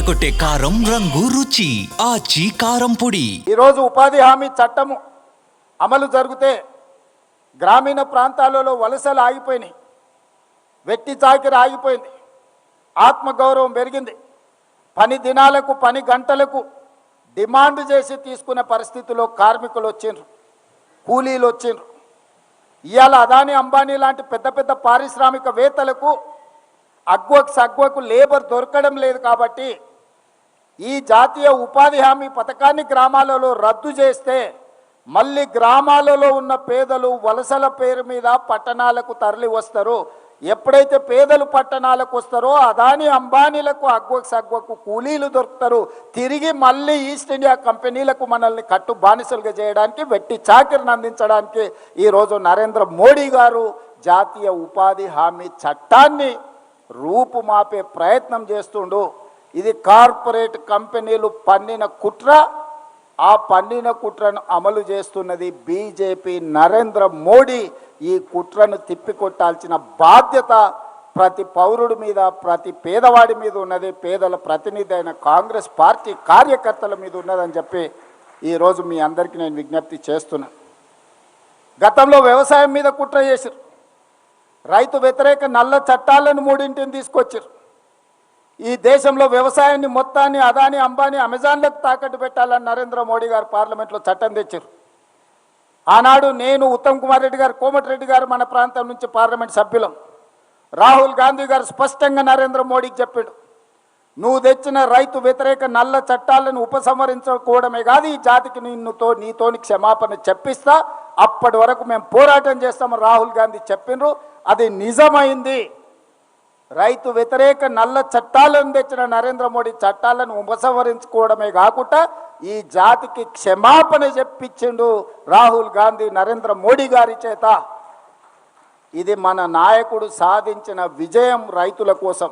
అదరగొట్టే కారం రంగు రుచి ఆచి కారం పొడి. ఈరోజు ఉపాధి హామీ చట్టము అమలు జరిగితే గ్రామీణ ప్రాంతాలలో వలసలు ఆగిపోయినాయి. వెట్టి చాకిరి ఆగిపోయింది. ఆత్మగౌరవం పెరిగింది. పని దినాలకు పని గంటలకు డిమాండ్ చేసి తీసుకునే పరిస్థితిలో కార్మికులు వచ్చిండ్రు. కూలీలు వచ్చిండ్రు. ఇవాళ అదాని అంబానీ లాంటి పెద్ద పెద్ద పారిశ్రామికవేత్తలకు అగ్వకు సగ్వకు లేబర్ దొరకడం లేదు కాబట్టి ఈ జాతీయ ఉపాధి హామీ పథకాన్ని గ్రామాలలో రద్దు చేస్తే మళ్ళీ గ్రామాలలో ఉన్న పేదలు వలసల పేరు మీద పట్టణాలకు తరలి వస్తారు. ఎప్పుడైతే పేదలు పట్టణాలకు వస్తారో అదాని అంబానీలకు అగ్వకు సగ్వకు కూలీలు దొరుకుతారు. తిరిగి మళ్ళీ ఈస్ట్ ఇండియా కంపెనీలకు మనల్ని కట్టు బానిసలుగా చేయడానికి వెట్టి చాకిరిని అందించడానికి ఈరోజు నరేంద్ర మోడీ గారు జాతీయ ఉపాధి హామీ చట్టాన్ని రూపుమాపే ప్రయత్నం చేస్తుండు. ఇది కార్పొరేట్ కంపెనీలు పన్నిన కుట్ర ఆ పన్నిన కుట్రను అమలు చేస్తున్నది బీజేపీ నరేంద్ర మోడీ. ఈ కుట్రను తిప్పికొట్టాల్సిన బాధ్యత ప్రతి పౌరుడి మీద ప్రతి పేదవాడి మీద ఉన్నది. పేదల ప్రతినిధి అయిన కాంగ్రెస్ పార్టీ కార్యకర్తల మీద ఉన్నదని చెప్పి ఈరోజు మీ అందరికీ నేను విజ్ఞప్తి చేస్తున్నాను గతంలో వ్యవసాయం మీద కుట్ర చేశారు రైతు వ్యతిరేక నల్ల చట్టాలను మూడింటిని తీసుకొచ్చారు ఈ దేశంలో వ్యవసాయాన్ని మొత్తాన్ని అదాని అంబానీ అమెజాన్లకు తాకట్టు పెట్టాలని నరేంద్ర మోడీ గారు పార్లమెంట్లో చట్టం తెచ్చారు. ఆనాడు నేను ఉత్తమ్ కుమార్ రెడ్డి గారు కోమటిరెడ్డి గారు మన ప్రాంతం నుంచి పార్లమెంట్ సభ్యులం. రాహుల్ గాంధీ గారు స్పష్టంగా నరేంద్ర మోడీకి చెప్పాడు నువ్వు తెచ్చిన రైతు వ్యతిరేక నల్ల చట్టాలను ఉపసంహరించుకోవడమే కాదు ఈ జాతికి నిన్నుతో నీతోని క్షమాపణ చెప్పిస్తా. అప్పటి వరకు మేము పోరాటం చేస్తామని రాహుల్ గాంధీ చెప్పిండ్రు అది నిజమైంది. రైతు వ్యతిరేక నల్ల చట్టాలను తెచ్చిన నరేంద్ర మోడీ చట్టాలను ఉపసంహరించుకోవడమే కాకుండా ఈ జాతికి క్షమాపణ చెప్పించిండు రాహుల్ గాంధీ నరేంద్ర మోడీ గారి చేత. ఇది మన నాయకుడు సాధించిన విజయం రైతుల కోసం.